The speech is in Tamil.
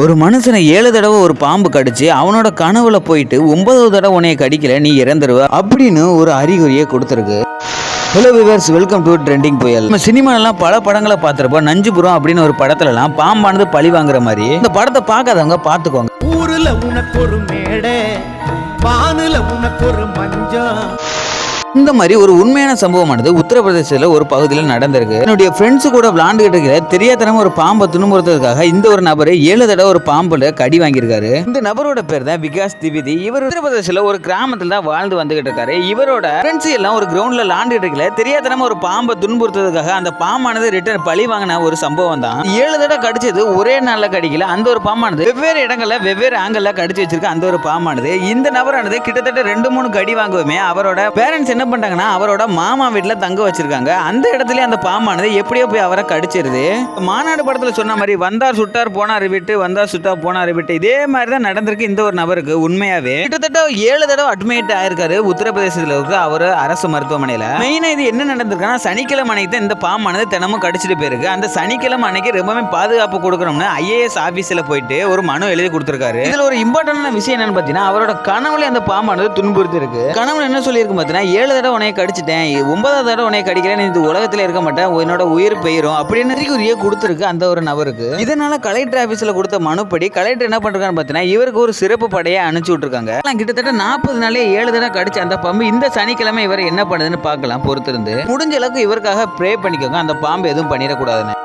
ஒரு மனுஷனை ஏழு தடவை ஒரு பாம்பு கடிச்சு அவனோட கனவுல போயிட்டு ஒன்பதாவது தடவை உன்னைய கடிக்கல நீ இறந்துருவ அப்படின்னு ஒரு அறிகுறியை கொடுத்துருக்கு. Hello viewers welcome to trending புயல் நம்ம சினிமாலாம் பல படங்களை பார்த்துருப்போம். நஞ்சுபுரம் அப்படின்னு ஒரு படத்துலலாம் பாம்பானது பழி வாங்குற மாதிரி. இந்த படத்தை பார்க்காதவங்க பார்த்துக்கோங்க. ஊரில் உனக்கு ஒரு மேடை வானுல உனக்கு ஒரு மஞ்சள் இந்த மாதிரி ஒரு உண்மையான சம்பவமானது உத்தரப்பிரதேசத்தில் ஒரு பகுதியில் நடந்திருக்கு. என்னுடைய ஃப்ரெண்ட்ஸ் கூட விளாண்டுகிட்டு இருக்கிற தெரியாதனமா ஒரு பாம்பை துன்புறுத்துறதுக்காக இந்த ஒரு நபர் ஏழு தடவை ஒரு பாம்புல கடி வாங்கியிருக்காரு. இந்த நபரோட பேர் தான் விகாஸ் திவிதி. இவர் உத்தரப்பிரதேசத்தில் ஒரு கிராமத்தில் தான் வாழ்ந்து வந்துகிட்டு இருக்காரு. இவரோட ஃப்ரெண்ட்ஸ் எல்லாம் ஒரு கிரவுண்ட்ல விளாண்டுகிட்டு இருக்கல தெரியாதனமா ஒரு பாம்பை துன்புறுத்துறதுக்காக அந்த பாம்பானது ரிட்டர்ன் பழி வாங்கின ஒரு சம்பவம் தான். ஏழு தடவை கடிச்சது ஒரே நாளில் கடிக்கல அந்த ஒரு பாம்பானது வெவ்வேறு இடங்கள்ல வெவ்வேறு ஆங்கிள் கடிச்சு வச்சிருக்க அந்த ஒரு பாம்பானது. இந்த நபரானது கிட்டத்தட்ட ரெண்டு மூணு கடி வாங்குவோமே. அவரோட பேரண்ட்ஸ் என்ன பண்ணிட்டாங்கன்னா அவரோட மாமா வீட்டில் தங்க வச்சிருக்காங்க. அந்த இடத்துல அந்த பாம்பானது எப்படியோ போய் அவரை கடிச்சிருது. மாநாடு படத்தில் சொன்ன மாதிரி வந்தார் சுட்டார் போனார் விட்டு வந்தார் சுட்டார் போனார் விட்டு. இதே மாதிரி தான் நடந்திருக்கு இந்த ஒரு நபருக்கு உண்மையாவே. கிட்டத்தட்ட ஏழு தடவை அட்மிட் ஆயிருக்காரு உத்தரப்பிரதேசத்தில் இருக்க அவர் அரசு மருத்துவமனையில். மெயினாக இது என்ன நடந்திருக்குன்னா சனிக்கிழமை அன்னைக்கு தான் இந்த பாம்பானது தினமும் கடிச்சிட்டு போயிருக்கு. அந்த சனிக்கிழமை அன்னைக்கு ரொம்பவே பாதுகாப்பு கொடுக்கணும்னு ஐஏஎஸ் ஆஃபீஸில் போயிட்டு ஒரு மனு எழுதி கொடுத்துருக்காரு. இதில் ஒரு இம்பார்ட்டன்டான விஷயம் என்னன்னு பார்த்தீங்கன்னா அவரோட கனவுல அந்த பாம்பானது துன்புறுத்தி இருக்கு கனவுல என்ன சொல்லியிருக்கு பார்த்தீங்கன்னா ஏழு தடவை உனையை கடிச்சிட்டேன். ஒன்பதாவது தடவை உனையை கடிக்கிறேன். இந்த உலகத்துல இருக்க மாட்டேன். உன்னோட உயிர் போயிடும் அப்படின்னு உரிய கொடுத்துருக்கு அந்த ஒரு நபருக்கு. இதனால கலெக்டர் ஆஃபீஸில் கொடுத்த மனுப்படி கலெக்டர் என்ன பண்றான்னு பார்த்தீங்கன்னா இவருக்கு ஒரு சிறப்பு படையை அனுப்பிச்சி விட்ருக்காங்க கிட்டத்தட்ட நாற்பது நாளே ஏழு தடவை கடிச்ச அந்த பாம்பு இந்த சனிக்கிழமை இவர் என்ன பண்ணுதுன்னு பார்க்கலாம் பொறுத்திருந்து. முடிஞ்ச அளவுக்கு இவருக்காக ப்ரே பண்ணிக்கோங்க. அந்த பாம்பு எதுவும் பண்ணிடக்கூடாதுன்னு.